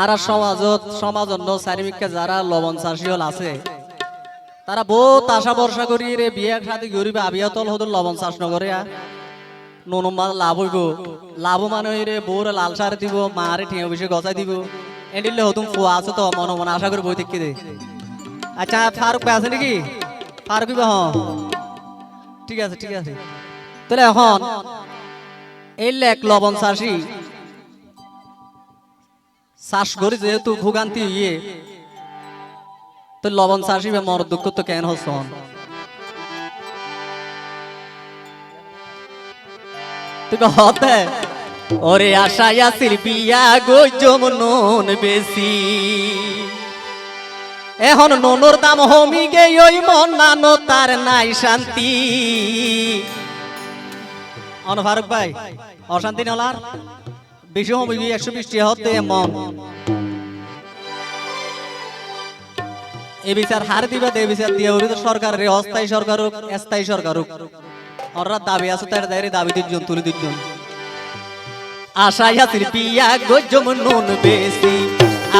আর সমাজত সমাজন্য চারিমিককে যারা লবণ চাষী হল আছে, তারা বহুত আশা ভরসা করি রে বিয়ে সাথে গরিব আবিয়াতল হদুর লবণ চাষ নগরে নুন লাভ হইব। লাভ মানে রে বউরে লাল সার দিব, মারে ঠিয়া বেশি গছাই দিব। এডিলে হতুম ফুয়া আছে তো, মনে মনে আশা করি বই থেকে দে। আচ্ছা ফারুক ভাই আছে নাকি? ফারুক ভাই হ্যাঁ। ঠিক আছে ঠিক আছে। তাহলে এখন এই লেখ লবণ চাষি চাষ করি যেহেতু ভোগান্তি ইয়ে। তো লবণ চাষি বা মর দুঃখ তো কেন হস তুই হতে, ওরে আশায় আসির বিয়া গো জমনুন বেশি। এখন ননুর দাম হমি গে ওই মন নানো তার নাই শান্তি। অন ভাই, অশান্তি নলার গিয়ে একশো বৃষ্টি হতে মন এ বিচার হার দিবে দে বিচার দিয়ে ওই তো সরকার অস্থায়ী সরকার হোক, স্থায়ী সরকার হোক। ওরা দাবি আছে, তার দায়ের দাবি দিজন তুলে দিজন আশায় পিয়া গজম নুন বেশি।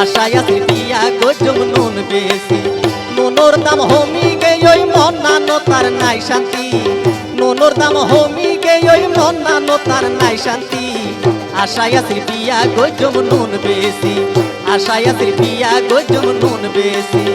আশায় পিয়া গজম নুন বেশি। নুনোর দাম হমি গে, ওই মন নানো তার নাই শান্তি। নুনোর দাম হমি গে, ওই মন নানো তার নাই শান্তি। আশায় শিল্পিয়া পিয়া গজম নুন বেশি। আশায় শিল্পিয়া পিয়া গজম নুন বেশি।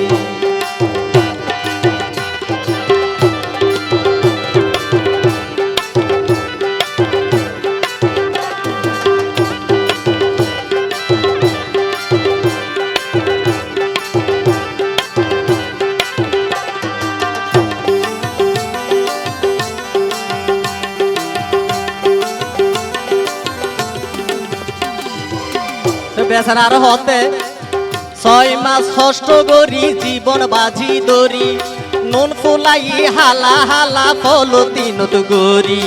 আর হতে। ছয় মাস ষষ্ঠ গরি জীবন বাজি দরি নুন ফুলাই হালা হালা ফল তিনত গরি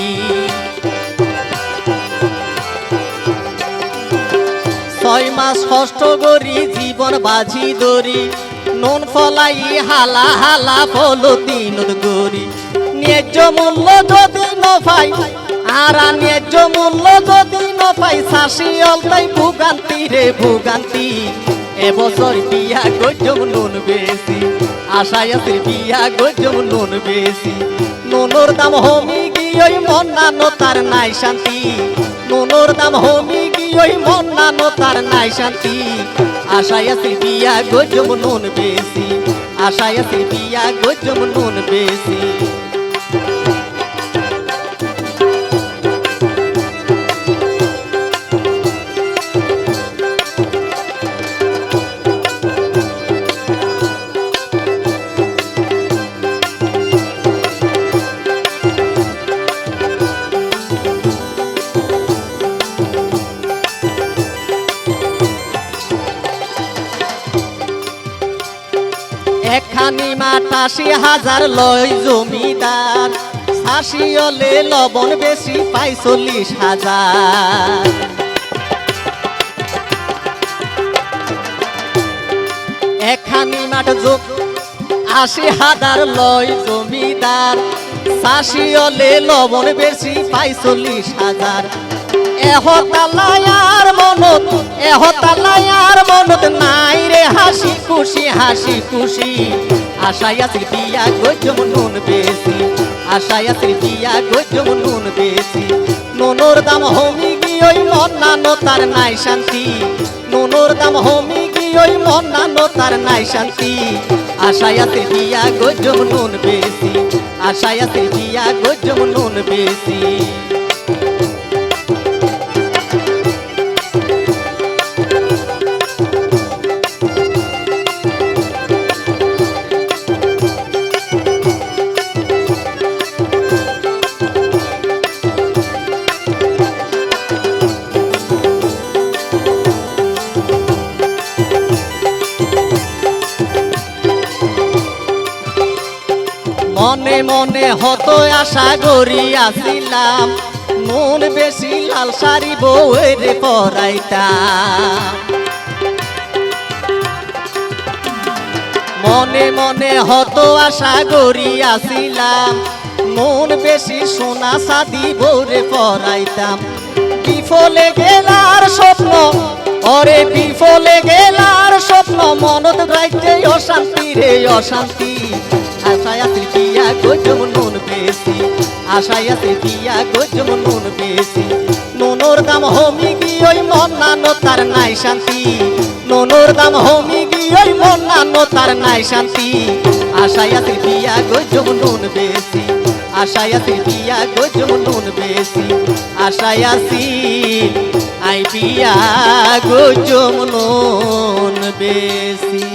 ছয় মাস ষষ্ঠ গরি জীবন বাজি দরি নুন ফলাই হালা হালা ফল তিনত গরি ন্যায্য মূল্য যদি নফাই আর ন্যায্য মূল্য যদি নপাই শাসি অলতাই ভুগান্তি রে ভুগান্তি। এবছর বিয়া গজম নুন বেশি, আশায় আছে বিয়া গজম নুন বেশি। নুনোর দাম হমি গিয়ে মন নানো তার নাই শান্তি। নুনোর দাম হমি গিয়ে মন নানো তার নাই শান্তি। আশায় আছে বিয়া গজম নুন বেশি, আশায় আছে বিয়া গজম নুন বেশি। মাঠ আশি হাজার লয় জমিদার। অলে লবণ বেশি পাই চল্লিশ হাজার। একখানি মাঠ যোগ আশি হাজার লয় জমিদার। অলে লবণ বেশি পাই চল্লিশ হাজার। এহতালায়ার মনত এহতালায়ার মনত নাই রে হাসি খুশি হাসি খুশি। আশায় আছে গজম নুন বেশি, আশায় আছে বিয়া গজম নুন বেশি। নুনোর দাম হমি গিয়ে মন নানো তার নাই শান্তি। নুনোর দাম হমি গিয়ে মন নানো তার নাই শান্তি। আশায় আছে বিয়া গজম নুন বেশি, আশায় আছে বিয়া গজম নুন বেশি। মনে মনে হত আশা করি আসিলাম। মন বেশি লাল শাড়ি বউয়ের পরাইতাম মনে মনে হত আশা করি আসিলাম। মন বেশি সোনা সাদি বউরে পরাইতাম। বিফলে গেলার স্বপ্ন, ওরে বিফলে গেলার স্বপ্ন। মনত রাইতে অশান্তি রে অশান্তি। আশায় আছে পিয়া গজম নুন বেশি, আশায় আছে পিয়া গজম নুন বেশি। নুনোর দাম হমি কি ওই মন নানো তার নাই শান্তি। নুনোর দাম হমি কি ওই মন নানো তার নাই শান্তি। আশায় আছে পিয়া গজম নুন বেশি, আশায় আছে পিয়া গজম নুন বেশি। আশায় আছি, আই পিয়া গজম নুন বেশি।